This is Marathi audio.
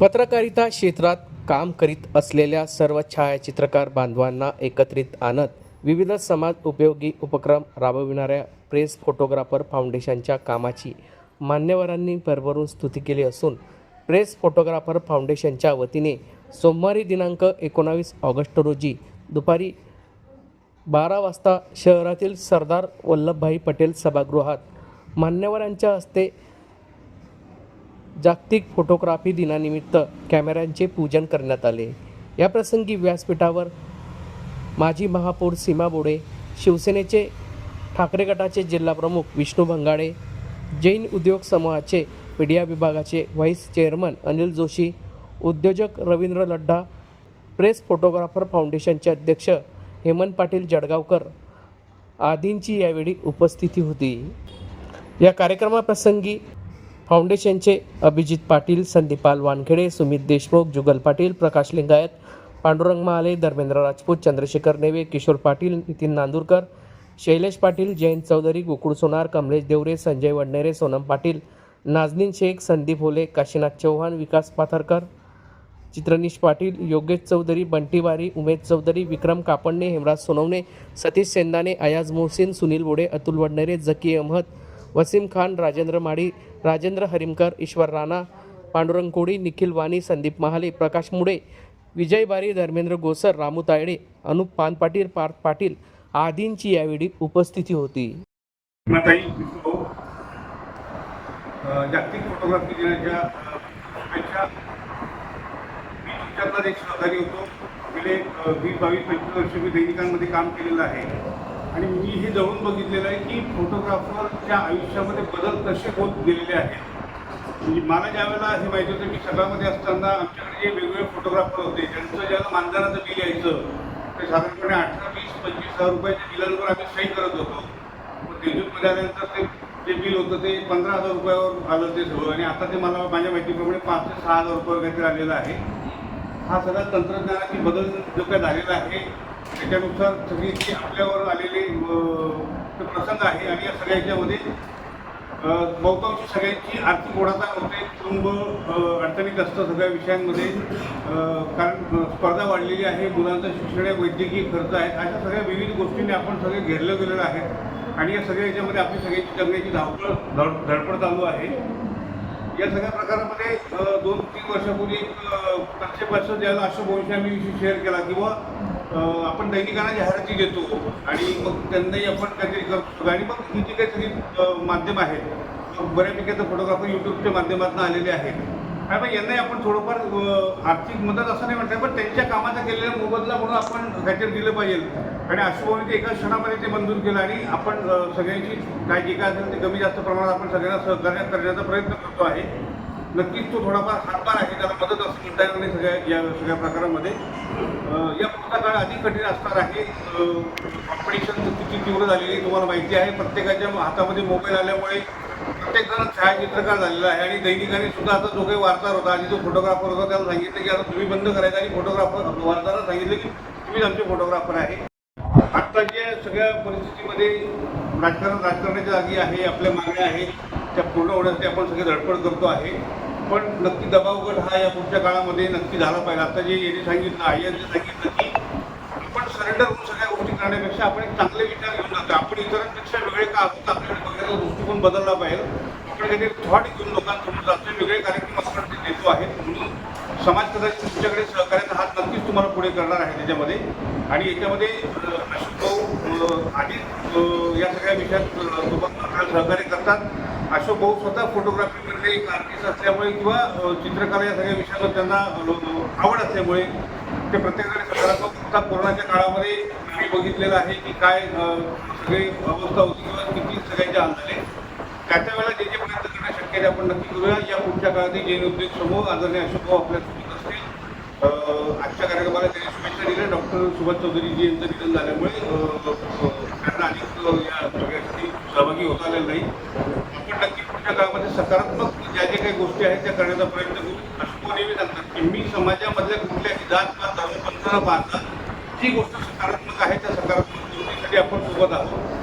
पत्रकारिता क्षेत्रात काम करीत असलेल्या सर्व छायाचित्रकार बांधवांना एकत्रित आणत विविध समाज उपयोगी उपक्रम राबविणाऱ्या प्रेस फोटोग्राफर फाउंडेशनच्या कामाची मान्यवरांनी भरभरून स्तुती केली असून प्रेस फोटोग्राफर फाउंडेशनच्या वतीने सोमवारी दिनांक एकोणावीस ऑगस्ट रोजी दुपारी बारा वाजता शहरातील सरदार वल्लभभाई पटेल सभागृहात मान्यवरांच्या हस्ते जागतिक फोटोग्राफी दिनानिमित्त कॅमेऱ्यांचे पूजन करण्यात आले. या प्रसंगी व्यासपीठावर माजी महापौर सीमा बोडे शिवसेनेचे ठाकरे गटाचे जिल्हाप्रमुख विष्णू भंगाडे जैन उद्योग समूहाचे मीडिया विभागाचे व्हाईस चेअरमन अनिल जोशी उद्योजक रवींद्र लड्डा प्रेस फोटोग्राफर फाउंडेशनचे अध्यक्ष हेमंत पाटील जळगावकर आदींची यावेळी उपस्थिती होती. या कार्यक्रमाप्रसंगी फाउंडेशनचे अभिजित पाटील संदीपाल वानखेडे सुमित देशमुख जुगल पाटील प्रकाश लिंगायत पांडुरंग महाले धर्मेंद्र राजपूत चंद्रशेखर नेवे किशोर पाटील नितीन नांदुरकर शैलेश पाटील जयंत चौधरी गोकुळ सोनार कमलेश देवरे संजय वडनेरे सोनम पाटील नाजनीन शेख संदीप होले काशीनाथ चौहान विकास पाथरकर चित्रनीश पाटील योगेश चौधरी बंटीवारी उमेश चौधरी विक्रम कापडणे हेमराज सोनवणे सतीश सेंदाने अयाज मोहसिन सुनील बोडे अतुल वडनेरे जकी अहमद वसीम खान राजेंद्र माडी राजेंद्र हरिमकर ईश्वर राणा पांडुरंग कोडी निखिल वाणी संदीप महाले प्रकाश मुडे विजय बारी धर्मेंद्र गोसर रामू तायडे अनुप पानपाटील पार्थ पाटील आदींची यावेळी उपस्थिती होती. जागतिक फोटोग्राफी दिनाच्या अ, शुभेच्छा. मी तुमच्यातलाच एक सहकारी होतो. गेले वीस बावीस पंचवीस वर्ष मी दैनिकांमध्ये काम केलेलं आहे. आणि मी हे जाऊन बघितलेलं आहे की फोटोग्राफरच्या आयुष्यामध्ये बदल कसे होत गेलेले आहेत. म्हणजे मला ज्यावेळेला हे माहिती होतं की सगळ्यामध्ये असताना आमच्याकडे जे वेगवेगळे फोटोग्राफर होते त्यांचं ज्यावेळेला मानधनाचं बिल यायचं ते साधारणपणे अठरा वीस पंचवीस हजार रुपयाच्या बिलांवर आम्ही सही करत होतो. मग तेजूतमध्ये आल्यानंतर ते जे बिल होतं ते पंधरा हजार रुपयावर आलं ते सगळं. आणि आता ते मला माझ्या माहितीप्रमाणे पाच ते सहा हजार रुपयावर काहीतरी आलेलं आहे. हा सगळा तंत्रज्ञानाची बदल जो काय झालेला आहे त्याच्यानुसार सगळी जी आपल्यावर आलेले ते प्रसंग आहे आणि या सगळ्याच्यामध्ये अं, बहुतांश सगळ्यांची आर्थिक ओढाचा होते कुटुंब अडचणीत असतं सगळ्या विषयांमध्ये. कारण स्पर्धा वाढलेली आहे मुलांचं शिक्षण आहे वैद्यकीय खर्च आहे. अशा सगळ्या विविध गोष्टींनी आपण सगळे घेरलं गेलेलं आहे. आणि या सगळ्या याच्यामध्ये आपली सगळ्यांची जगण्याची धावपळ धड धडपड चालू आहे. या सगळ्या प्रकारामध्ये दोन तीन वर्षापूर्वी एक कन्सेप्ट असं ज्याला अशोक वंशी आम्ही शेअर केला किंवा आपण दैनिकांना जाहिराती देतो आणि मग त्यांनाही आपण काहीतरी करतो. आणि मग ही जी काही सगळी माध्यम आहेत बऱ्यापैकी आता फोटोग्राफर युट्यूबच्या माध्यमातून आलेले आहेत. आणि मग यांनाही आपण थोडंफार आर्थिक मदत असं नाही म्हटलं पण त्यांच्या कामाचा केलेला मोबदला म्हणून आपण काहीतरी दिलं पाहिजे. आणि अशोकभाऊने ते एका क्षणामध्ये ते मंजूर केलं आणि आपण सगळ्यांची काय जे काय असेल ते कमी जास्त प्रमाणात आपण सगळ्यांना सहकार्य करण्याचा प्रयत्न करतो आहे. नक्कीच तो थोडाफार हातभार आहे त्याला मदत असं म्हणता येणार नाही सगळ्या या सगळ्या प्रकारामध्ये. या पुढचा काळ अधिक कठीण असणार आहे. कॉम्पिटिशन किती तीव्र झालेली आहे तुम्हाला माहिती आहे. प्रत्येकाच्या हातामध्ये मोबाईल आल्यामुळे प्रत्येक जण छायाचित्रकार झालेला आहे. आणि दैनिकाने सुद्धा आता जो काही वार्ताहर होता आणि जो फोटोग्राफर होता त्याला सांगितलं की आता तुम्ही बंद करायचं आणि फोटोग्राफर वार्ताहराला सांगितलं की तुम्हीच आमचे फोटोग्राफर आहे. आत्ताच्या सगळ्या परिस्थितीमध्ये राजकारण राजकारणाच्या जागी आहे आपल्या मागण्या आहेत त्या पूर्ण होण्यासाठी आपण सगळे धडपड करतो आहे. पण नक्की दबावगट हा या पुढच्या काळामध्ये नक्की झाला पाहिजे. आता जे यांनी सांगितलं आय्यांनी सांगितलं की आपण सरेंडर होऊन सगळ्या गोष्टी करण्यापेक्षा आपण एक चांगले विचार घेऊन जातो आपण इतरांपेक्षा वेगळे का आहोत? आपल्याकडे बघायला दृष्टिकोन बदलला पाहिजे. आपण काहीतरी थॉट घेऊन लोकांसमोर जातो वेगळे कार्यक्रम आपण ते देतो आहे. म्हणून समाज कदाचित तुमच्याकडे सहकार्याचा हात नक्कीच तुम्हाला पुढे करणार आहे त्याच्यामध्ये. आणि याच्यामध्ये अशोक भाऊ आधीच या सगळ्या विषयात लोकांना सहकार्य करतात. अशोक भाऊ स्वतः फोटोग्राफीमध्ये एक आर्टिस्ट असल्यामुळे किंवा चित्रकला या सगळ्या विषयावर त्यांना आवड असल्यामुळे ते प्रत्येकाने सकारात्मक आता कोरोनाच्या काळामध्ये आम्ही बघितलेलं आहे की काय सगळी अवस्था होती किंवा किती सगळ्यांचे हाल झाले. त्याच्या वेळेला जे जे प्रयत्न करणं शक्य आहे आपण नक्की करूया. या पुढच्या काळातही जैन उद्योग समूह आदरणीय अशोक भाऊ आपल्यासोबत असतील आजच्या कार्यक्रमाला त्यांनी शुभेच्छा दिल्या. डॉक्टर सुभाष चौधरीजी यांचं निधन झाल्यामुळे त्यांना अधिक या सगळ्यासाठी सहभागी होता आलेलं नाही. नक्की पुढच्या काळामध्ये सकारात्मक ज्या ज्या काही गोष्टी आहेत त्या करण्याचा प्रयत्न करू. असं भाऊ नेहमी सांगतात की मी समाजामधल्या कुठल्याही जात पात धर्म पंथ न पाहता जी गोष्ट सकारात्मक आहे त्या सकारात्मक गोष्टीसाठी आपण सोबत आहोत.